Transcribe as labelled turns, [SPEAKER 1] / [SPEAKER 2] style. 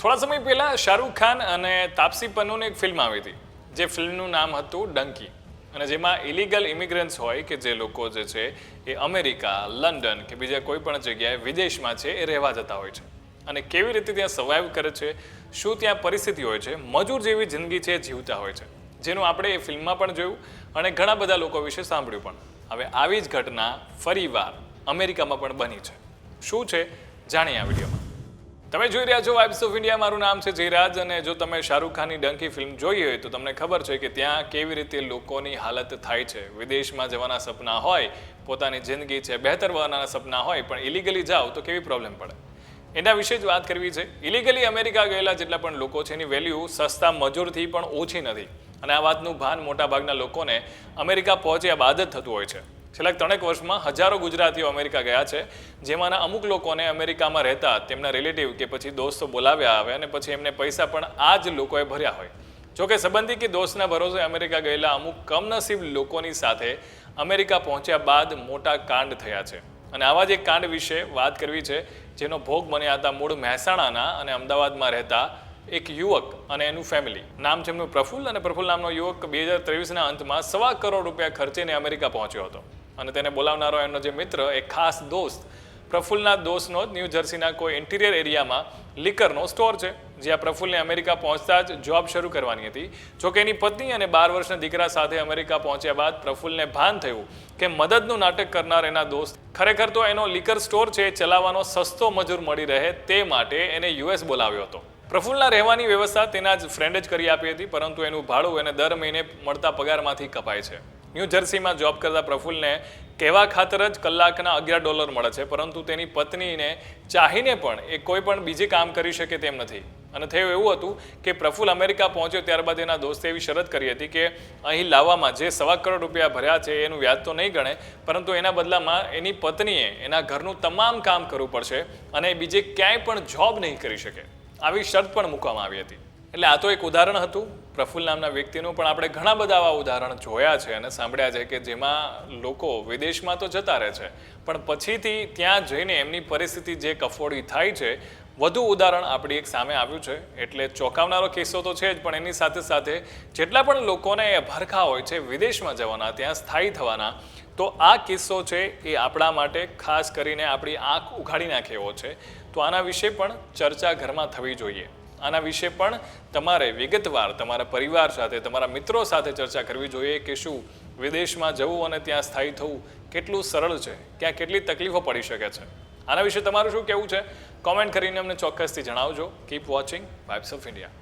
[SPEAKER 1] થોડા સમય પહેલા શાહરૂખ ખાન અને તાપસી પન્નુની એક ફિલ્મ આવી હતી. જે ફિલ્મનું નામ હતું ડંકી અને જેમાં ઇલીગલ ઇમિગ્રન્ટ્સ હોય કે જે લોકો જે છે એ અમેરિકા, લંડન કે બીજા કોઈ પણ જગ્યાએ વિદેશમાં છે એ રહેવા જતા હોય છે. અને કેવી રીતે ત્યાં સર્વાઈવ કરે છે, શું ત્યાં પરિસ્થિતિ હોય છે, મજૂર જેવી જિંદગી છે જીવતા હોય છે. જેનું આપણે એ ફિલ્મમાં પણ જોયું અને ઘણા બધા લોકો વિશે સાંભળ્યું પણ. હવે આવી જ ઘટના ફરીવાર અમેરિકામાં પણ બની છે. શું છે? જાણીએ આ વિડીયોમાં. તમે જોઈ રહ્યા છો વાઇબ્સ ઓફ ઇન્ડિયા મારું નામ છે જયરાજ અને જો તમે શાહરૂખ ખાનની ડંકી ફિલ્મ જોઈ હોય તો તમને ખબર છે કે ત્યાં કેવી રીતે લોકોની હાલત થાય છે. વિદેશમાં જવાના સપના હોય, પોતાની જિંદગી છે, બહેતર બનાવવાના સપના હોય, પણ ઇલીગલી જાઓ તો કેવી પ્રોબ્લેમ પડે? એના વિશે જ વાત કરવી છે. ઇલીગલી અમેરિકા ગયેલા જેટલા પણ લોકો છે, એની વેલ્યુ સસ્તા મજૂરથી પણ ઓછી નથી. અને આ વાતનું ભાન મોટાભાગના લોકોને અમેરિકા પહોંચ્યા બાદ જ થતું હોય છે. છેલ્લા ત્રણેક વર્ષમાં હજારો ગુજરાતીઓ અમેરિકા ગયા છે, જેમાંના અમુક લોકોને અમેરિકામાં રહેતા તેમના રિલેટિવ કે પછી દોસ્તો બોલાવ્યા આવે અને પછી એમને પૈસા પણ આ જ લોકોએ ભર્યા હોય. જોકે સંબંધી કે દોસ્તના ભરોસે અમેરિકા ગયેલા અમુક કમનસીબ લોકોની સાથે અમેરિકા પહોંચ્યા બાદ મોટા કાંડ થયા છે. અને આવા જ એક કાંડ વિશે વાત કરવી છે, જેનો ભોગ બન્યા હતા મૂળ મહેસાણાના અને અમદાવાદમાં રહેતા એક યુવક અને એનું ફેમિલી નામ છે એમનું પ્રફુલ્લ અને પ્રફુલ્લ નામનો યુવક બે હજાર ત્રેવીસના અંતમાં સવા કરોડ રૂપિયા ખર્ચીને અમેરિકા પહોંચ્યો હતો. અને તેને બોલાવનારો એમનો જે મિત્ર એક ખાસ દોસ્ત પ્રફુલ્લના દોસ્તનો જ ન્યૂ જર્સીના કોઈ ઇન્ટિરિયર એરિયામાં લિકરનો સ્ટોર છે જ્યાં પ્રફુલ્લને અમેરિકા પહોંચતા જ જોબ શરૂ કરવાની હતી. જોકે એની પત્ની અને બાર વર્ષના દીકરા સાથે અમેરિકા પહોંચ્યા બાદ પ્રફુલ્લને ભાન થયું કે મદદનું નાટક કરનાર એના દોસ્ત ખરેખર તો એનો લિકર સ્ટોર છે ચલાવવાનો સસ્તો મજૂર મળી રહે તે માટે એને યુએસ બોલાવ્યો હતો. પ્રફુલ્લના રહેવાની વ્યવસ્થા તેના જ ફ્રેન્ડ જ કરી આપી હતી, પરંતુ એનું ભાડું એને દર મહિને મળતા પગારમાંથી કપાય છે. ન્યૂ જર્સીમાં જોબ કરતા પ્રફુલ્લને કહેવા ખાતર જ કલાકના અગિયાર ડોલર મળે છે, પરંતુ તેની પત્નીને ચાહીને પણ એ કોઈ પણ બીજે કામ કરી શકે તેમ નથી. અને થયું એવું હતું કે પ્રફુલ અમેરિકા પહોંચ્યો ત્યારબાદ એના દોસ્તે એવી શરત કરી હતી કે અહીં લાવવામાં જે સવા કરોડ રૂપિયા ભર્યા છે એનું વ્યાજ તો નહીં ગણે, પરંતુ એના બદલામાં એની પત્નીએ એના ઘરનું તમામ કામ કરવું પડશે અને બીજે ક્યાંય પણ જોબ નહીં કરી શકે. આવી શરત પણ મૂકવામાં આવી હતી. એટલે આ તો એક ઉદાહરણ હતું. પ્રફુલ્લ નામના વ્યક્તિનું પણ આપણે ઘણા બધા આવા ઉદાહરણ જોયા છે અને સાંભળ્યા છે કે જેમાં લોકો વિદેશમાં તો જતા રહે છે, પણ પછીથી ત્યાં જઈને એમની પરિસ્થિતિ જે કફોડી થાય છે, વધુ ઉદાહરણ આપણી એક સામે આવ્યું છે. એટલે ચોંકાવનારો કિસ્સો તો છે જ, પણ એની સાથે સાથે જેટલા પણ લોકોને એ ભરખા હોય છે વિદેશમાં જવાના, ત્યાં સ્થાયી થવાના, તો આ કિસ્સો છે એ આપણા માટે ખાસ કરીને આપણી આંખ ઉઘાડી નાખે એવો છે. તો આના વિશે પણ ચર્ચા ઘરમાં થવી જોઈએ. આના વિશે પણ તમારે વિગતવાર તમારા પરિવાર સાથે, તમારા મિત્રો સાથે ચર્ચા કરવી જોઈએ કે શું વિદેશમાં જવું અને ત્યાં સ્થાયી થવું કેટલું સરળ છે? ક્યાં કેટલી તકલીફો પડી શકે છે? આના વિશે તમારું શું કહેવું છે? કોમેન્ટ કરીને અમને ચોક્કસથી જણાવજો. Keep watching vibes of India